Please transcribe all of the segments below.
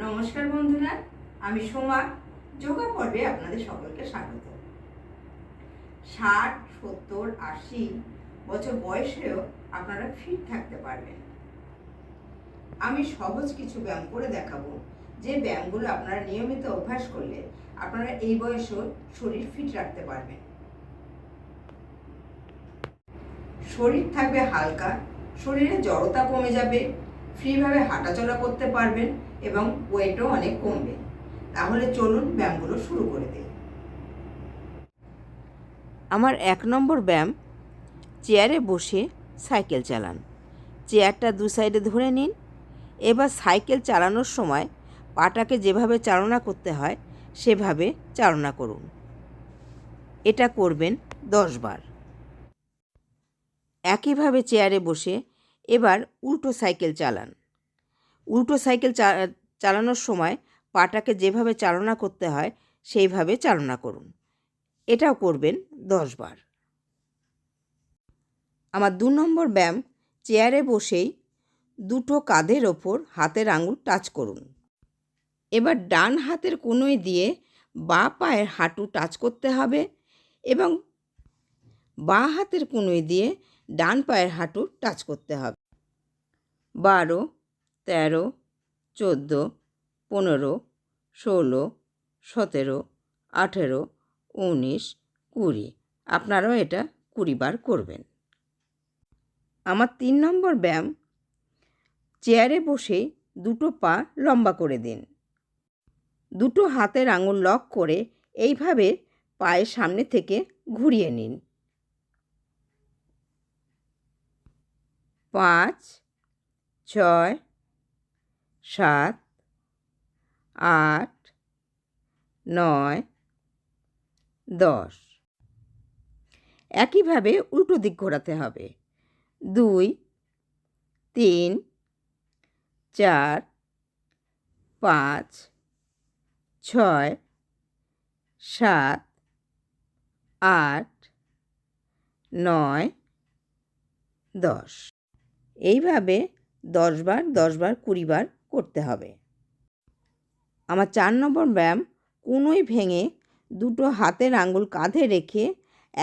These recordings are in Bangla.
নমস্কার বন্ধুরা, আমি সোমা। যোগা পর্বে আপনাদের সকলকে স্বাগত। ষাট, সত্তর, আশি বছর বয়সেও আপনারা ফিট থাকতে পারবেন। আমি সহজ কিছু ব্যায়াম করে দেখাবো। যে ব্যায়ামগুলো আপনারা নিয়মিত অভ্যাস করলে আপনারা এই বয়সেও শরীর ফিট রাখতে পারবেন। শরীর থাকবে হালকা, শরীরে জড়তা কমে যাবে, ফ্রিভাবে হাঁটাচলা করতে পারবেন এবং ওয়েটও অনেক কমবে। তাহলে চলুন ব্যায়ামগুলো শুরু করে দিই। আমার এক নম্বর ব্যায়াম, চেয়ারে বসে সাইকেল চালান। চেয়ারটা দু সাইডে ধরে নিন। এবার সাইকেল চালানোর সময় পাটাকে যেভাবে চালনা করতে হয়, সেভাবে চালনা করুন। এটা করবেন দশ বার। একইভাবে চেয়ারে বসে এবার উল্টো সাইকেল চালান। উল্টো সাইকেল চালানোর সময় পাটাকে যেভাবে চালনা করতে হয়, সেইভাবে চালনা করুন। এটাও করবেন দশ বার। আমার দু নম্বর ব্যায়াম, চেয়ারে বসেই দুটো কাঁধের ওপর হাতের আঙুল টাচ করুন। এবার ডান হাতের কোনোই দিয়ে বাঁ পায়ের হাঁটু টাচ করতে হবে এবং বাঁ হাতের কোনোই দিয়ে ডান পায়ের হাঁটু টাচ করতে হবে। বারো, তেরো চোদ্দ, পনেরো, ষোলো, সতেরো, আঠেরো, উনিশ, কুড়ি। আপনারাও এটা কুড়ি বার করবেন। আমার তিন নম্বর ব্যায়াম, চেয়ারে বসে দুটো পা লম্বা করে দিন। দুটো হাতের আঙুল লক করে এইভাবে পায়ের সামনে থেকে ঘুরিয়ে নিন। পাঁচ, ছয় সাত, আট, নয়, দশ। একইভাবে উল্টো দিক ঘোরাতে হবে। দুই, তিন, চার, পাঁচ, ছয়, সাত, আট, নয়, দশ। এইভাবে দশ বার দশবার দশবার কুড়িবার করতে হবে। আমার চার নম্বর ব্যায়াম কোনোই ভেঙে দুটো হাতের আঙুল কাঁধে রেখে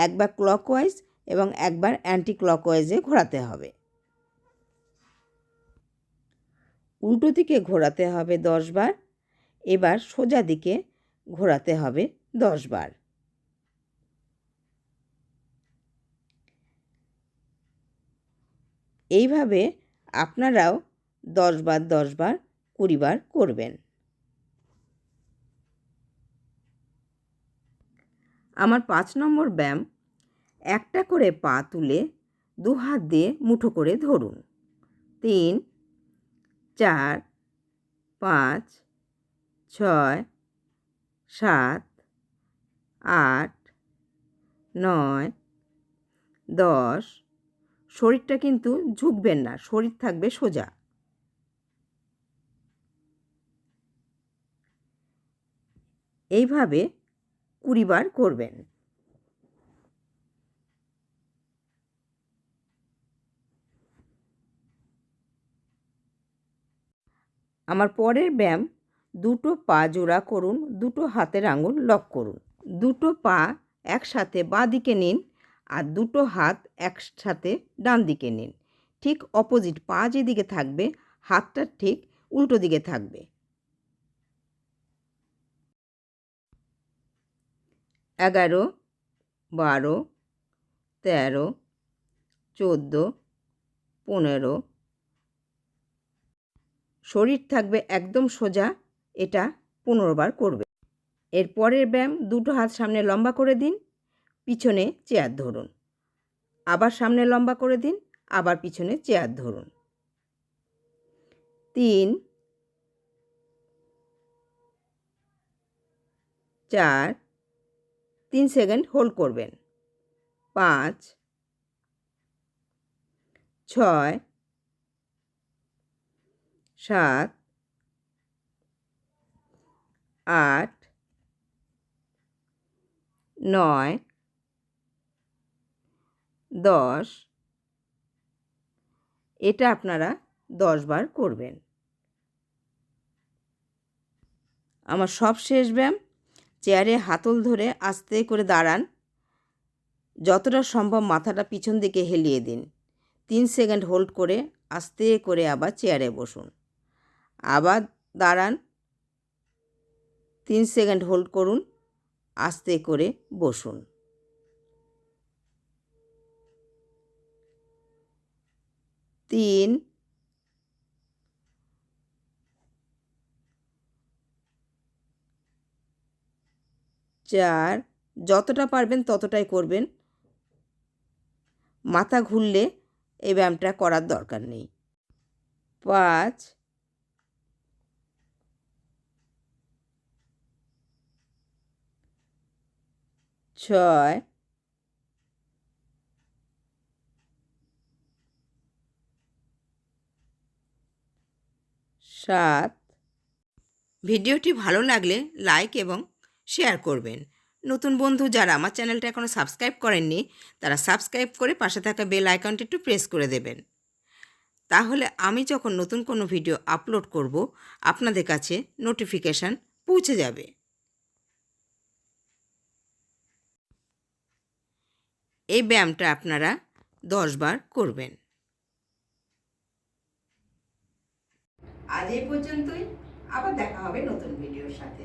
একবার ক্লকওয়াইজ এবং একবার অ্যান্টি ক্লকওয়াইজে ঘোরাতে হবে। উল্টো দিকে ঘোরাতে হবে দশবার এবার সোজা দিকে ঘোরাতে হবে দশবার এইভাবে আপনারাও দশবার দশবার কুড়িবার করবেন। আমার পাঁচ নম্বর ব্যায়াম, একটা করে পা তুলে দু হাত দিয়ে মুঠো করে ধরুন। তিন, চার, পাঁচ, ছয়, সাত, আট, নয়, দশ। শরীরটা কিন্তু ঝুঁকবেন না, শরীর থাকবে সোজা। এইভাবে কুড়িবার করবেন। আমার পরের ব্যায়াম, দুটো পা জোড়া করুন, দুটো হাতের আঙুল লক করুন। দুটো পা একসাথে বাঁ দিকে নিন আর দুটো হাত একসাথে ডান দিকে নিন। ঠিক অপোজিট পা যেদিকে থাকবে, হাতটা ঠিক উল্টো দিকে থাকবে। এগারো, বারো, তেরো, চোদ্দ, পনেরো। শরীর থাকবে একদম সোজা, এটা পনেরো বার করবে। এর পরের ব্যায়াম দুটো হাত সামনে লম্বা করে দিন, পিছনে চেয়ার ধরুন। আবার সামনে লম্বা করে দিন, আবার পিছনে চেয়ার ধরুন। তিন, চার তিন সেকেন্ড হোল্ড করবেন। পাঁচ, ছয়, সাত, আট, নয়, দশ। এটা আপনারা দশ বার করবেন। আমার সব শেষ ব্যায়াম চেয়ারে হাতল ধরে আস্তে করে দাঁড়ান। যতটা সম্ভব মাথাটা পিছন দিকে হেলিয়ে দিন। তিন সেকেন্ড হোল্ড করে আস্তে করে আবার চেয়ারে বসুন। আবার দাঁড়ান। তিন সেকেন্ড হোল্ড করুন, আস্তে করে বসুন। তিন চার যতটা পারবেন ততটাই করবেন। মাথা ঘুরলে এই ব্যায়ামটা করার দরকার নেই। পাঁচ। ছয়। সাত। ভিডিওটি ভালো লাগলে লাইক এবং শেয়ার করবেন। নতুন বন্ধু যারা আমার চ্যানেলটা এখনও সাবস্ক্রাইব করেননি, তারা সাবস্ক্রাইব করে পাশে থাকা বেল আইকনটি একটু প্রেস করে দেবেন। তাহলে আমি যখন নতুন কোনো ভিডিও আপলোড করব, আপনাদের কাছে নোটিফিকেশান পৌঁছে যাবে। এই ব্যায়ামটা আপনারা দশ বার করবেন। আজ এই পর্যন্তই। আবার দেখা হবে নতুন ভিডিওর সাথে।